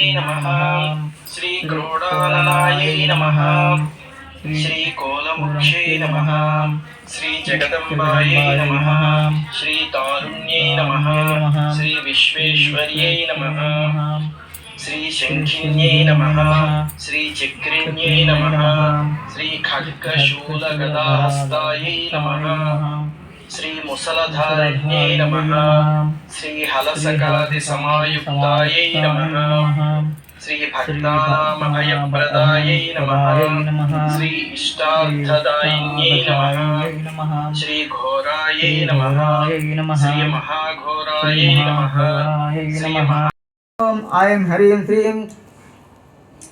नमः श्रीक्रोडाननायै नमः। श्रीकोलमुक्षे नमः। श्रीजगदम्बायै नमः। श्रीतारुण्यै नमः। श्रीविश्वेश्वर्यै नमः। श्रीशङ्खिन्यै नमः। श्रीचक्रिण्यै नमः। श्रीखड्गशूलगदाहस्तायै नमः। मुसलधारिण्यै नमः। श्रीहलसकलदिसमायुक्तायै नमः। श्रीभक्तानामभयप्रदायै नमः। श्री इष्टार्थदायिन्यै नमः। श्रीघोरायै नमः। श्रीमहाघोरायै नमः। श्रीमहा ऐं ह्रीं श्रीं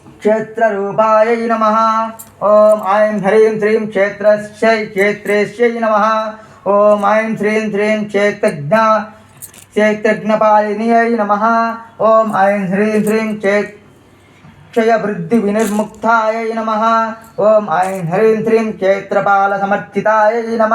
क्षेत्र क्षेत्ररूपायै नम। ओम ऐं ह्रीं श्रीं क्षेत्र क्षेत्रेश्यै नम। ओम ऐं श्रीं श्रीं क्षेत्र क्षेत्रज्ञपालिन्यै नम। ओम ऐं ह्रीं श्रीं क्षेत्र क्षयवृद्धिविनिर्मुक्तायै नमः। ॐ ऐं ह्रीं श्रीं क्षेत्रपालसमर्चितायै नम।